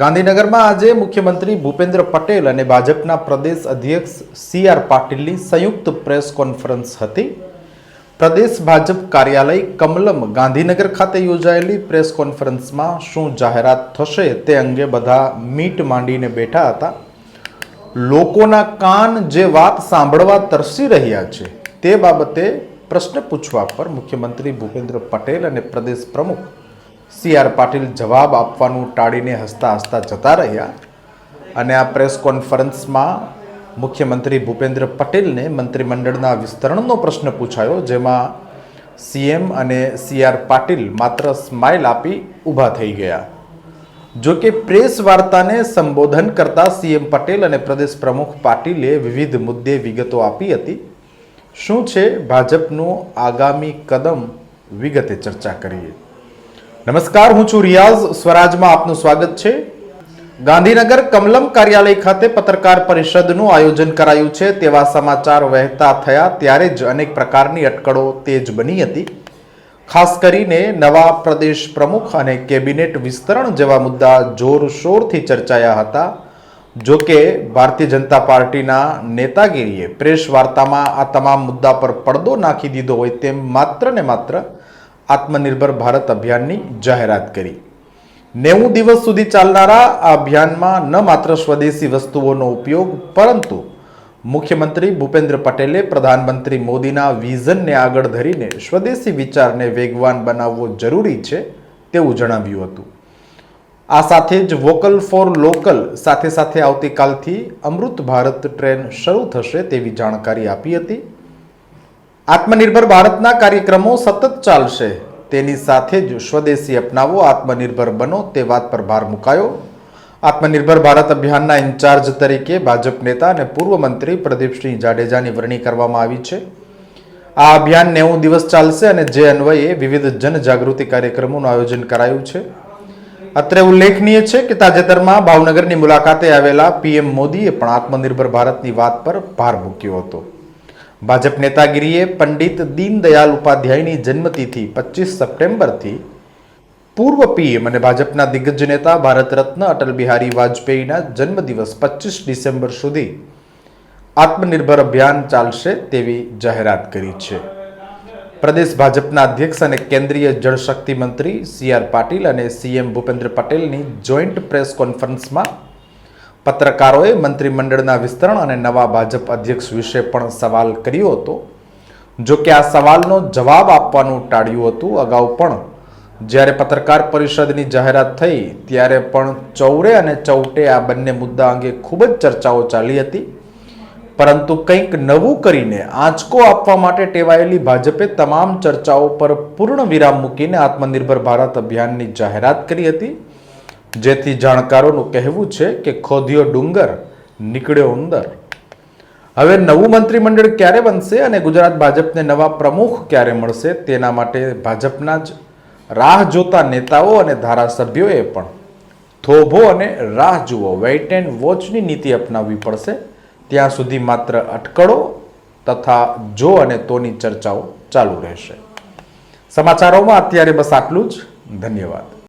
ગાંધીનગરમાં આજે મુખ્યમંત્રી ભૂપેન્દ્ર પટેલ અને ભાજપના પ્રદેશ અધ્યક્ષ સી આર પાટીલની સંયુક્ત પ્રેસ કોન્ફરન્સ હતી. પ્રદેશ ભાજપ કાર્યાલય કમલમ ગાંધીનગર ખાતે યોજાયેલી પ્રેસ કોન્ફરન્સમાં શું જાહેરાત થશે તે અંગે બધા મીટ માંડીને બેઠા હતા. લોકોના કાન જે વાત સાંભળવા તરસી રહ્યા છે તે બાબતે પ્રશ્ન પૂછવા પર મુખ્યમંત્રી ભૂપેન્દ્ર પટેલ અને પ્રદેશ પ્રમુખ સી આર પાટીલ જવાબ આપવાનું ટાળીને હસતા હસતા જતા રહ્યા અને આ પ્રેસ કોન્ફરન્સમાં મુખ્યમંત્રી ભૂપેન્દ્ર પટેલને મંત્રીમંડળના વિસ્તરણનો પ્રશ્ન પૂછાયો, જેમાં સીએમ અને સી આર પાટીલ માત્ર સ્માઇલ આપી ઊભા થઈ ગયા. જો કે પ્રેસ વાર્તાને સંબોધન કરતા સીએમ પટેલ અને પ્રદેશ પ્રમુખ પાટીલે વિવિધ મુદ્દે વિગતો આપી હતી. શું છે ભાજપનું આગામી કદમ વિગતે ચર્ચા કરીએ? નમસ્કાર, હું છું રિયાઝ. સ્વરાજમાં આપનું સ્વાગત છે. ગાંધીનગર કમલમ કાર્યાલય ખાતે પત્રકાર પરિષદનું આયોજન કરાયું છે. તેવા સમાચાર વહેતા થયા ત્યારે જ અનેક પ્રકારની અટકળો તેજ બની હતી. ખાસ કરીને નવા પ્રદેશ પ્રમુખ અને કેબિનેટ વિસ્તરણ જેવા મુદ્દા જોરશોરથી ચર્ચાયા હતા. જો કે ભારતીય જનતા પાર્ટીના નેતાગીરીએ પ્રેસ વાર્તામાં આ તમામ મુદ્દા પર પડદો નાખી દીધો હોય તેમ માત્ર ને માત્ર આત્મનિર્ભર ભારત અભિયાનની જાહેરાત કરી. નેવું દિવસ સુધી ચાલનારા આ અભિયાનમાં ન માત્ર સ્વદેશી વસ્તુઓનો ઉપયોગ, પરંતુ મુખ્યમંત્રી ભૂપેન્દ્ર પટેલે પ્રધાનમંત્રી મોદીના વિઝનને આગળ ધરીને સ્વદેશી વિચારને વેગવાન બનાવવો જરૂરી છે તેવું જણાવ્યું હતું. આ સાથે જ વોકલ ફોર લોકલ સાથે સાથે આવતીકાલથી અમૃત ભારત ટ્રેન શરૂ થશે તેવી જાણકારી આપી હતી. આત્મનિર્ભર ભારતના કાર્યક્રમો સતત ચાલશે. તેની સાથે જ સ્વદેશી અપનાવો, આત્મનિર્ભર બનો તે વાત પર ભાર મુકાયો. આત્મનિર્ભર ભારત અભિયાનના ઇન્ચાર્જ તરીકે ભાજપ નેતા અને પૂર્વ મંત્રી પ્રદીપસિંહ જાડેજાની વરણી કરવામાં આવી છે. આ અભિયાન નેવું દિવસ ચાલશે અને જે અન્વયે વિવિધ જનજાગૃતિ કાર્યક્રમોનું આયોજન કરાયું છે. અત્રે ઉલ્લેખનીય છે કે તાજેતરમાં ભાવનગરની મુલાકાતે આવેલા પીએમ મોદીએ પણ આત્મનિર્ભર ભારતની વાત પર ભાર મૂક્યો હતો. ભાજપ નેતાગીરીએ પંડિત દીનદયાલ ઉપાધ્યાયની જન્મતિથિ પચીસ સપ્ટેમ્બરથી પૂર્વ પીએમ અને ભાજપના દિગ્ગજ નેતા ભારત રત્ન અટલ બિહારી વાજપેયીના જન્મદિવસ પચીસ ડિસેમ્બર સુધી આત્મનિર્ભર અભિયાન ચાલશે તેવી જાહેરાત કરી છે. પ્રદેશ ભાજપના અધ્યક્ષ અને કેન્દ્રીય જળશક્તિ મંત્રી સી આર પાટીલ અને સીએમ ભૂપેન્દ્ર પટેલની જોઈન્ટ પ્રેસ કોન્ફરન્સમાં પત્રકારોએ મંત્રીમંડળના વિસ્તરણ અને નવા ભાજપ અધ્યક્ષ વિશે પણ સવાલ કર્યો હતો. જો કે આ સવાલનો જવાબ આપવાનું ટાળ્યું હતું અગાઉ પણ. જ્યારે પત્રકાર પરિષદની જાહેરાત થઈ, ત્યારે પણ ચૌરે અને ચૌટે આ બંને મુદ્દા અંગે ખૂબ જ ચર્ચાઓ ચાલી હતી. પરંતુ કંઈક નવું કરીને આંચકો આપવા માટે ટેવાયેલી ભાજપે તમામ ચર્ચાઓ પર પૂર્ણ વિરામ મૂકીને આત્મનિર્ભર ભારત અભિયાનની જાહેરાત કરી હતી. જેથી જાણકારોનું કહેવું છે કે ખોદિયો ડુંગર નીકળ્યો ઉંદર. હવે નવું મંત્રીમંડળ ક્યારે બનશે અને ગુજરાત ભાજપને નવા પ્રમુખ ક્યારે મળશે તેના માટે ભાજપના જ રાહ જોતા નેતાઓ અને ધારાસભ્યોએ પણ થોભો અને રાહ જુઓ. વેઇટ એન્ડ વોચની નીતિ અપનાવવી પડશે. ત્યાં સુધી માત્ર અટકળો તથા જો અને તોની ચર્ચાઓ ચાલુ રહેશે. સમાચારોમાં અત્યારે બસ આટલું જ. ધન્યવાદ.